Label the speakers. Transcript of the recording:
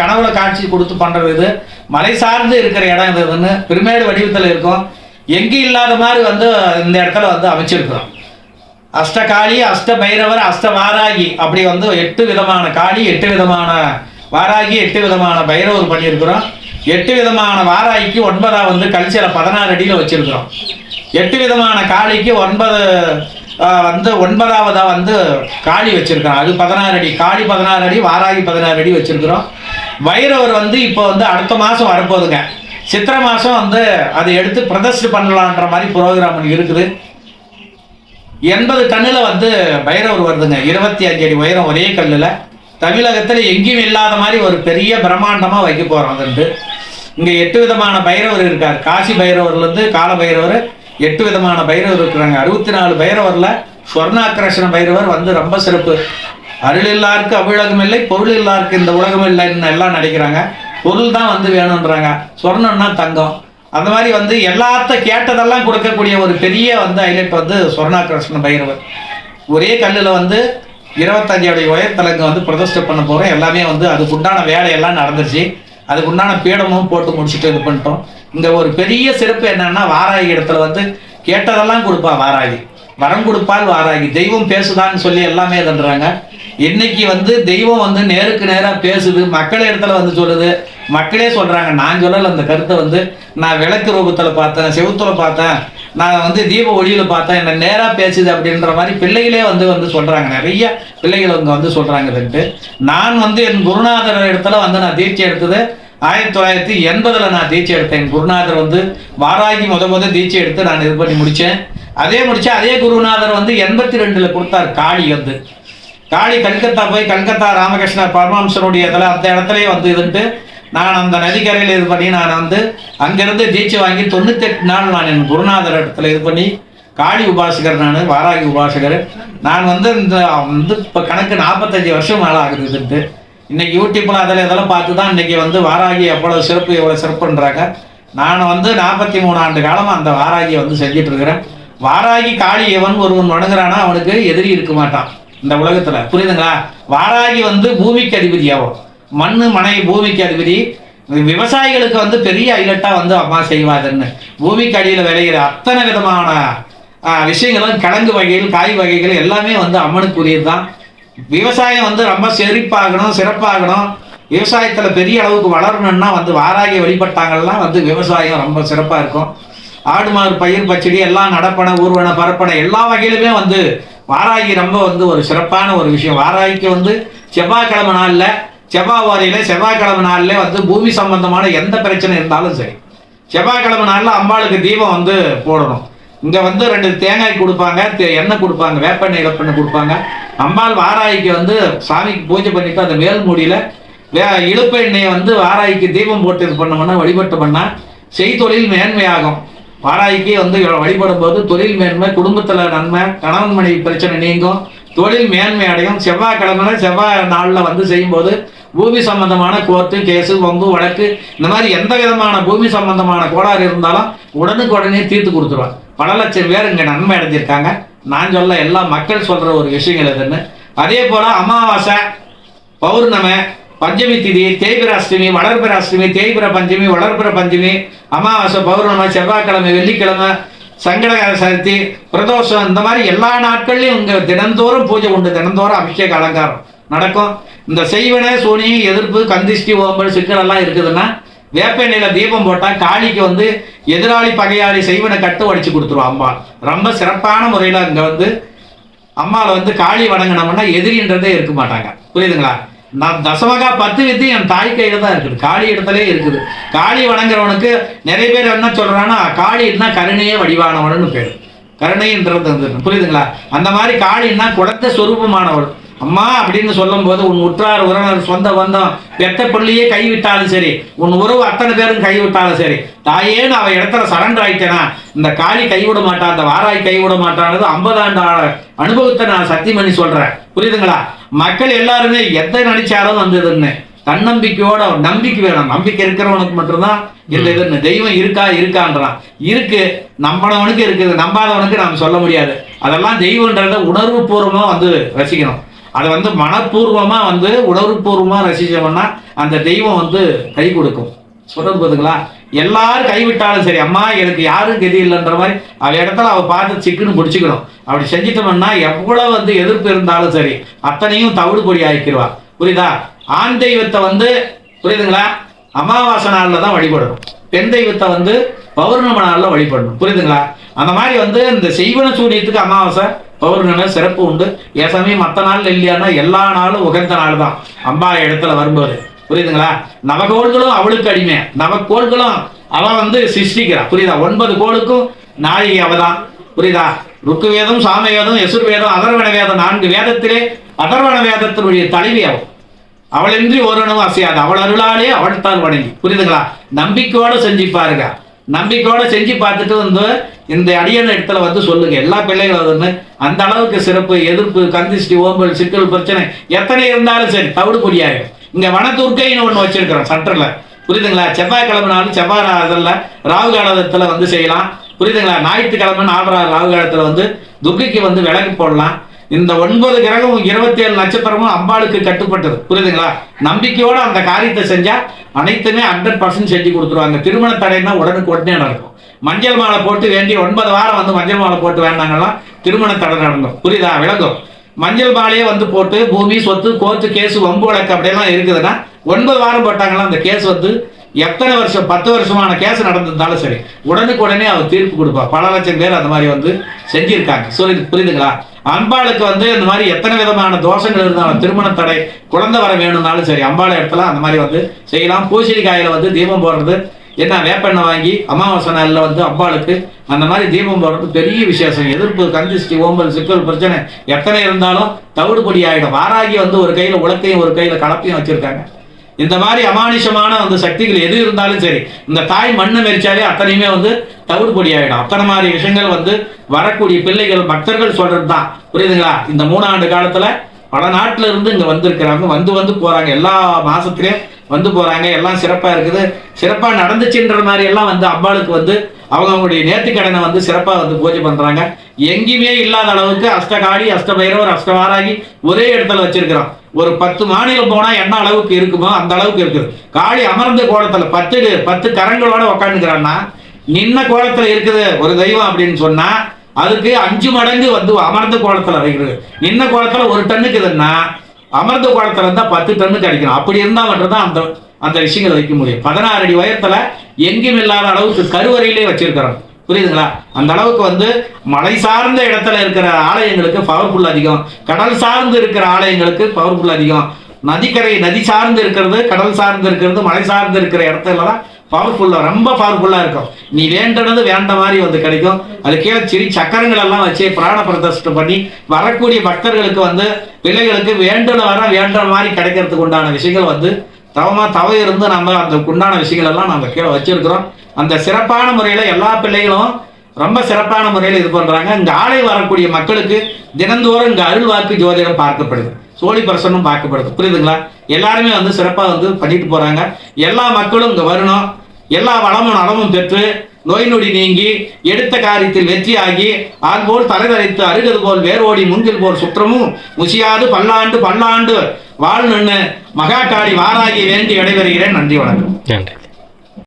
Speaker 1: கனவுல காட்சி கொடுத்து பண்றது இது. மலை சார்ந்து இருக்கிற இடம் இது இதுன்னு பிரமேடு வடிவத்தில் இருக்கும். எங்கேயும் இல்லாத மாதிரி வந்து இந்த இடத்துல வந்து அமைச்சிருக்கிறோம். அஷ்ட காளி அஷ்ட பைரவர் அஷ்ட வாராகி அப்படி வந்து எட்டு விதமான காளி எட்டு விதமான வாராகி எட்டு விதமான பைரவர் பண்ணியிருக்கிறோம். எட்டு விதமான வாராகிக்கு ஒன்பதா வந்து கல்ச்சரை பதினாறு அடியில் வச்சிருக்கிறோம். எட்டு விதமான காளிக்கு ஒன்பது வந்து ஒன்பதாவதாக வந்து காளி வச்சிருக்கிறோம். அது பதினாறு அடி காளி பதினாறு அடி வாராகி பதினாறு அடி வச்சிருக்கிறோம். பைரவர் வந்து இப்போ வந்து அடுத்த மாதம் வரப்போகுதுங்க. சித்திரை மாதம் வந்து அதை எடுத்து பிரதர்ஷன் பண்ணலான்ற மாதிரி ப்ரோக்ராம் இருக்குது. எண்பது டன்னில் வந்து பைரவர் வருதுங்க. இருபத்தி அஞ்சு அடி உயரம் ஒரே கல்லில் தமிழகத்தில் எங்கேயும் இல்லாத மாதிரி ஒரு பெரிய பிரம்மாண்டமாக வைக்க போகிறோம் அதுண்டு. இங்கே எட்டு விதமான பைரவர் இருக்கார். காசி பைரவர்லேருந்து கால பைரவர் எட்டு விதமான பைரவர் இருக்கிறாங்க. அறுபத்தி நாலு பைரவரில் ஸ்வர்ணாக்கர்ஷண பைரவர் வந்து ரொம்ப சிறப்பு. அருள் இல்லாருக்கு அவ்வுலகம் இல்லை பொருள் இல்லாருக்கு இந்த உலகம் இல்லைன்னு எல்லாம் நடிக்கிறாங்க. பொருள் தான் வந்து வேணுன்றாங்க சொர்ணம்னா தங்கம். அந்த மாதிரி வந்து எல்லாத்த கேட்டதெல்லாம் கொடுக்கக்கூடிய ஒரு பெரிய வந்து ஹைலைட் வந்து சொர்ணாகிருஷ்ண பைரவர். ஒரே கல்லில் வந்து இருபத்தஞ்சு அடி உயரத்தலங்க வந்து பிரதிஷ்டை பண்ண போகிறோம் எல்லாமே வந்து அதுக்கு உண்டான வேலையெல்லாம் நடந்துருச்சு அதுக்குண்டான பீடமும் போட்டு முடிச்சுட்டு இது பண்ணிட்டோம். இங்கே ஒரு பெரிய சிறப்பு என்னன்னா வாராகி இடத்துல வந்து கேட்டதெல்லாம் கொடுப்பா வாராகி. வரம் கொடுப்பால் வாராகி. தெய்வம் பேசுதான்னு சொல்லி எல்லாமே இதுன்றாங்க. இன்னைக்கு வந்து தெய்வம் வந்து நேருக்கு நேராக பேசுது மக்கள் இடத்துல வந்து சொல்லுது. மக்களே சொல்கிறாங்க நான் சொல்லல அந்த கருத்தை வந்து நான் விளக்கு ரூபத்தில் பார்த்தேன் செவுத்தில் பார்த்தேன். நான் வந்து தீப ஒளியில் பார்த்தேன் என்னை நேராக பேசுது அப்படின்ற மாதிரி பிள்ளைகளே வந்து வந்து சொல்கிறாங்க நிறைய பிள்ளைகள் அவங்க வந்து சொல்கிறாங்கன்ட்டு நான் வந்து என் குருநாதர் இடத்துல வந்து நான் தீட்சை எடுத்தது ஆயிரத்தி தொள்ளாயிரத்தி எண்பதில் நான் தீட்சை எடுத்தேன். என் குருநாதர் வந்து வாராகி முத முத தீட்சை எடுத்து நான் இது பண்ணி முடித்தேன் அதே முடித்தேன் அதே குருநாதர் வந்து எண்பத்தி ரெண்டில் கொடுத்தார் காளி வந்து. காளி கல்கத்தா போய் கல்கத்தா ராமகிருஷ்ண பரமஹம்சனுடைய இதில் அந்த இடத்துலயே வந்து இருந்துட்டு நான் அந்த நதிக்கரையில் இது பண்ணி நான் வந்து அங்கிருந்து தீட்சை வாங்கி தொண்ணூத்தெட்டு நாள் நான் என் குருநாதர் இடத்துல இது பண்ணி காளி உபாசகர் நான் வாராகி உபாசகர். நான் வந்து இந்த வந்து இப்போ கணக்கு நாற்பத்தஞ்சு வருஷம் மேலே ஆகுதுன்ட்டு இன்றைக்கி இன்னைக்கு யூடியூப்ல அதில் இதெல்லாம் பார்த்து தான் இன்றைக்கி வந்து வாராகி எவ்வளோ சிறப்பு எவ்வளோ சிறப்புன்றாங்க. நான் வந்து நாற்பத்தி மூணு ஆண்டு காலமாக அந்த வாராகியை வந்து செஞ்சிட்ருக்கிறேன் வாராகி காளி எவன் ஒருவன் வணங்குறானா அவனுக்கு எதிரி இருக்க மாட்டான். இந்த உலகத்தில். புரியுதுங்களா? வாராகி வந்து பூமிக்கு அதிபதி ஆகும் மண் மனை பூமிக்கு அதிபதி. விவசாயிகளுக்கு வந்து பெரிய ஐலட்டாக வந்து அம்மா செய்வாதுன்னு பூமிக்கு அடியில் விளையிற அத்தனை விதமான விஷயங்களும் கிழங்கு வகைகள் காய் வகைகள் எல்லாமே வந்து அம்மனுக்குரியது தான் விவசாயம் வந்து ரொம்ப செழிப்பாகணும் சிறப்பாகணும். விவசாயத்தில் பெரிய அளவுக்கு வளரணும்னா வந்து வாராகி வழிபட்டாங்கன்னா வந்து விவசாயம் ரொம்ப சிறப்பாக இருக்கும். ஆடு மாடு பயிர் பச்சடி எல்லாம் நடப்பன ஊர்வன பரப்பன எல்லா வகையிலுமே வந்து வாராகி ரொம்ப வந்து ஒரு சிறப்பான ஒரு விஷயம். வாராகிக்கு வந்து செவ்வாய்க்கிழமை நாளில் செவ்வாய் வாரியில் செவ்வாய்க்கிழமை நாளில் வந்து பூமி சம்பந்தமான எந்த பிரச்சனை இருந்தாலும் சரி. செவ்வாய்க்கிழமை நாளில் அம்பாளுக்கு தீபம் வந்து போடணும். இங்கே வந்து ரெண்டு தேங்காய் கொடுப்பாங்க தே- எண்ணெய் கொடுப்பாங்க வேப்பெண்ணெய் இழப்பெண்ணெய் கொடுப்பாங்க. அம்பாள் வாராய்க்கு வந்து சாமிக்கு பூஜை பண்ணிவிட்டு அந்த மேல் மூடியில் வே இழுப்பெண்ணெயை வந்து வாராய்க்கு தீபம் போட்டு இது பண்ணோம்னா வழிபட்டு பண்ணால் செய்தொழில் மேன்மையாகும். வாராய்க்கு வந்து வழிபடும் போது தொழில் மேன்மை குடும்பத்தில் நன்மை கணவன் மனைவி பிரச்சனை நீங்கும். தொழில் மேன்மை அடையும். செவ்வாய்க்கிழமை செவ்வாய் நாளில் வந்து செய்யும்போது பூமி சம்பந்தமான கோர்ட்டு கேஸு வம்பு வழக்கு இந்த மாதிரி எந்த விதமான பூமி சம்பந்தமான கோளாறு இருந்தாலும் உடனுக்கு உடனே தீர்த்து கொடுத்துருவேன் பல லட்சம் பேர் இங்கே நன்மை அடைஞ்சிருக்காங்க. நான் சொல்ல எல்லா மக்கள் சொல்கிற ஒரு விஷயங்கள் எதுன்னு. அதே போல் அமாவாசை பௌர்ணமி பஞ்சமி திதி தேய்பிர அஷ்டமி வளர்பிற அஷ்டமி தேய்பிர பஞ்சமி வளர்பிற பஞ்சமி அமாவாசை பௌர்ணமி செவ்வாய்க்கிழமை வெள்ளிக்கிழமை சங்கடகர சதுர்த்தி பிரதோஷம் இந்த மாதிரி எல்லா நாட்கள்லையும் இங்கே தினந்தோறும் பூஜை உண்டு. தினந்தோறும் அபிஷேக அலங்காரம் நடக்கும். இந்த செய்வன சூனி எதிர்ப்பு கந்திஷ்டி ஓம்பல் சிக்கல் எல்லாம் இருக்குதுன்னா வேப்ப எண்ணெயில தீபம் போட்டால் காளிக்கு வந்து எதிராளி பகையாளி செய்வனை கட்டு அடிச்சு கொடுத்துருவோம் அம்மா. ரொம்ப சிறப்பான முறையில் இங்கே வந்து அம்மாவை வந்து காளி வணங்கினோம்னா எதிரின்றதே இருக்க மாட்டாங்க. புரியுதுங்களா? நான் தசமகா பத்து வித்து என் தாய் கையில் தான் இருக்குது. காளி இடத்துலே இருக்குது. காளி வணங்குறவனுக்கு நிறைய பேர் என்ன சொல்கிறான்னா காளின்னா கருணையே வடிவானவனு பேர். கருணைன்றது வந்து புரியுதுங்களா? அந்த மாதிரி காளின்னா குழந்தை சொரூபமானவள். அம்மா அப்படின்னு சொல்லும்போது உன் உற்றார் உறவினர் சொந்த பந்தம் பெத்த பிள்ளையே கைவிட்டாலும் சரி உன் உறவு அத்தனை பேரும் கைவிட்டாலும் சரி தாயேன்னு அவன் இடத்துல சரண்டர் ஆயிட்டேனா இந்த காளி கைவிட மாட்டான் அந்த வாராய் கைவிட மாட்டான்றது ஐம்பது ஆண்டு அனுபவத்தை நான் சத்தியம் பண்ணி சொல்றேன். புரியுதுங்களா? மக்கள் எல்லாருமே எதை நினைச்சாலும் வந்ததுன்னு தன்னம்பிக்கையோட நம்பிக்கை வேணும். நம்பிக்கை இருக்கிறவனுக்கு மட்டும்தான் இந்த இதுன்னு தெய்வம் இருக்கா இருக்கான்றான். இருக்கு. நம்பினவனுக்கு இருக்குது. நம்பாதவனுக்கு நாம் சொல்ல முடியாது. அதெல்லாம் தெய்வன்றத உணர்வு பூர்வமாக வந்து ரசிக்கணும். அதை வந்து மனப்பூர்வமாக வந்து உணர்வுபூர்வமா ரசிச்சோம்னா அந்த தெய்வம் வந்து கை கொடுக்கும். சொல்றது பார்த்துங்களா எல்லாரும் கைவிட்டாலும் சரி அம்மா எனக்கு யாரும் கதி இல்லைன்ற மாதிரி அவ இடத்துல அவள் பார்த்து சிக்குன்னு பிடிச்சிக்கணும். அப்படி செஞ்சிட்டோம்னா எவ்வளோ வந்து எதிர்ப்பு இருந்தாலும் சரி அத்தனையும் தவிடு பொடி ஆக்கிடுவா புரியுதா? ஆண் தெய்வத்தை வந்து புரியுதுங்களா? அமாவாசை நாளில் தான் வழிபடணும். பெண் தெய்வத்தை வந்து பௌர்ணம நாளில் வழிபடணும். புரியுதுங்களா? அந்த மாதிரி வந்து இந்த செய்வன சூரியத்துக்கு அமாவாசை பௌர்ணமி சிறப்பு உண்டு. ஏ சமயம் மற்ற நாள் இல்லையானா எல்லா நாளும் உகந்த நாள் தான். அம்பா இடத்துல வரும்போது. புரியுதுங்களா? நவகோள்களும் அவளுக்கு அடிமை. நவக்கோள்களும் அவ வந்து சிருஷ்டிக்கிறா. புரியுதா? ஒன்பது கோளுக்கும் நாயகி அவதான் புரியுதா? ருக்குவேதம் வேதம் சாம வேதம் வேதம் அதர்வண வேதம் நான்கு வேதத்திலே அதர்வண வேதத்தினுடைய தலைவி அவள் அவளின்றி ஒருவனும் அசையாது. அவள் அருளாலே அவள் தான் வணங்கி. புரியுதுங்களா? நம்பிக்கையோட செஞ்சு பாருங்க. நம்பிக்கையோட செஞ்சு பார்த்துட்டு வந்து இந்த அடியான இடத்துல வந்து சொல்லுங்க. எல்லா பிள்ளைகளும் வந்து அந்த அளவுக்கு சிறப்பு எதிர்ப்பு கந்திஷ்டி ஓம்பல் சிக்கல் பிரச்சனை எத்தனை இருந்தாலும் சரி தவிடு பொடியாரு இங்கே வனதுர்க்கைன்னு ஒன்று வச்சிருக்கிறோம் சட்டரில் புரியுதுங்களா? செவ்வாய்க்கிழமை நாள் செவ்வாய் அதில் ராகு காலத்தில் வந்து செய்யலாம். புரியுதுங்களா? ஞாயிற்றுக்கிழமை நாலரா ராகு காலத்தில் வந்து துர்க்கைக்கு வந்து விளக்கு போடலாம். இந்த ஒன்பது கிரகமும் இருபத்தி ஏழு நட்சத்திரமும் அம்பாளுக்கு கட்டுப்பட்டது. புரியுதுங்களா? நம்பிக்கையோடு அந்த காரியத்தை செஞ்சால் அனைத்துமே ஹண்ட்ரட் பர்சன்ட் செஞ்சு கொடுத்துருவாங்க. திருமண தடைன்னா உடனுக்கு உடனே நடக்கும். மஞ்சள் மாலை போட்டு வேண்டி ஒன்பது வாரம் வந்து மஞ்சள் மாலை போட்டு வேண்டாங்கலாம் திருமண தடை நடந்தோம் புரியுதா? விளங்கும். மஞ்சள் பாலையே வந்து போட்டு பூமி சொத்து கோர்ட்டு கேஸ் வம்பு வழக்கு அப்படியெல்லாம் இருக்குதுன்னா ஒன்பது வாரம் போட்டாங்களா அந்த கேஸ் வந்து எத்தனை வருஷம் பத்து வருஷமான கேஸ் நடந்திருந்தாலும் சரி உடனுக்கு உடனே அவர் தீர்ப்பு கொடுப்பா பல லட்சம் பேர் அந்த மாதிரி வந்து செஞ்சிருக்காங்க. சொல்லி புரியுதுங்களா? அம்பாளுக்கு வந்து இந்த மாதிரி எத்தனை விதமான தோஷங்கள் இருந்தாலும் திருமண தடை குழந்தை வர வேணும்னாலும் சரி அம்பாள் இடத்துல அந்த மாதிரி வந்து செய்யலாம். பூசணிக்காயில வந்து தீபம் போடுறது என்ன வேப்பெண்ணை வாங்கி அமாவாசை நாளில் வந்து அம்பாளுக்கு அந்த மாதிரி தீபம் போடுறது பெரிய விசேஷம். எதிர்ப்பு கந்திஷ்டி ஓம்பல் சிக்கல் பிரச்சனை. எத்தனை இருந்தாலும் தவிடு பொடி ஆகிடும் வாராகி வந்து ஒரு கையில் உலக்கையும் ஒரு கையில் கலப்பையும் வச்சுருக்காங்க. இந்த மாதிரி அமானுஷமான அந்த சக்திகள் எது இருந்தாலும் சரி இந்த தாய் மண்ணை மெரிச்சாலே அத்தனையுமே வந்து தவிடு பொடி ஆகிடும் அத்தனை மாதிரி விஷயங்கள் வந்து வரக்கூடிய பிள்ளைகள் பக்தர்கள் சொல்கிறது தான் புரியுதுங்களா? இந்த மூணாண்டு காலத்தில் பல நாட்டுல இருந்து இங்கே வந்திருக்கிறாங்க. வந்து வந்து போகிறாங்க எல்லா மாதத்துலேயும் வந்து போகிறாங்க எல்லாம் சிறப்பாக இருக்குது. சிறப்பாக நடந்துச்சுன்ற மாதிரி எல்லாம் வந்து அம்பாளுக்கு வந்து அவங்க அவங்களுடைய நேர்த்திக்கடனை வந்து சிறப்பாக வந்து பூஜை பண்ணுறாங்க எங்கேயுமே இல்லாத அளவுக்கு அஷ்டகாளி அஷ்டபைரவர் அஷ்டவாராகி ஒரே இடத்துல வச்சிருக்கிறோம் ஒரு பத்து மாநிலம் போனால் என்ன அளவுக்கு இருக்குமோ அந்த அளவுக்கு இருக்குது. காளி அமர்ந்த கோலத்தில் பத்து பத்து கரங்களோட உக்காந்துக்கிறான்னா நின்ன கோலத்தில் இருக்குது ஒரு தெய்வம் அப்படின்னு சொன்னால் அதுக்கு அஞ்சு மடங்கு வந்து அமர்ந்த கோலத்தில் வைக்கிறது. நின்ன கோலத்தில் ஒரு டன்னுக்குதுன்னா அமர்ந்த குளத்துல இருந்தா பத்து டன்னு கிடைக்கும் அப்படி இருந்தா மட்டும்தான் அந்த அந்த விஷயங்களை வைக்க முடியும். பதினாறு அடி உயரத்துல எங்கேயும் இல்லாத அளவுக்கு கருவறையிலே வச்சிருக்கிறோம். புரியுதுங்களா? அந்த அளவுக்கு வந்து மலை சார்ந்த இடத்துல இருக்கிற ஆலயங்களுக்கு பவர்ஃபுல் அதிகம். கடல் சார்ந்து இருக்கிற ஆலயங்களுக்கு பவர்ஃபுல் அதிகம். நதிக்கரை நதி சார்ந்து இருக்கிறது கடல் சார்ந்து இருக்கிறது மலை சார்ந்து இருக்கிற இடத்துல தான் பவர்ஃபுல்லாக ரொம்ப பவர்ஃபுல்லாக இருக்கும். நீ வேண்டனது வேண்ட மாதிரி வந்து கிடைக்கும். அது கீழே சிறி சக்கரங்கள் எல்லாம் வச்சு பிராண பிரதிஷ்டை பண்ணி வரக்கூடிய பக்தர்களுக்கு வந்து பிள்ளைகளுக்கு வேண்டுன வர வேண்ட மாதிரி கிடைக்கிறதுக்கு உண்டான விஷயங்கள் வந்து தவமாக தவ இருந்து நம்ம அந்த உண்டான விஷயங்கள் எல்லாம் நம்ம கீழே வச்சிருக்கிறோம். அந்த சிறப்பான முறையில் எல்லா பிள்ளைகளும் ரொம்ப சிறப்பான முறையில் இது பண்ணுறாங்க இந்த ஆலை வரக்கூடிய மக்களுக்கு தினந்தோறும் இந்த அருள் வாக்கு ஜோதிடம் பார்க்கப்படுது. சோழி பிரசன்னம் பார்க்கப்படுது. புரியுதுங்களா? எல்லாருமே வந்து சிறப்பாக வந்து பண்ணிட்டு போகிறாங்க எல்லா மக்களும் இங்கே வரணும். எல்லா வளமும் நலமும் பெற்று நோய் நொடி நீங்கி எடுத்த காரியத்தில் வெற்றியாகி ஆள்போல் தலைதரைத்து அருகது போல் வேரோடி முன்கில் போல் சுற்றமும் முசியாது பல்லாண்டு பல்லாண்டு வாழ்நன்னு மகாகாளி வாராகி வேண்டி விடைபெறுகிறேன் நன்றி வணக்கம்.
Speaker 2: நன்றி.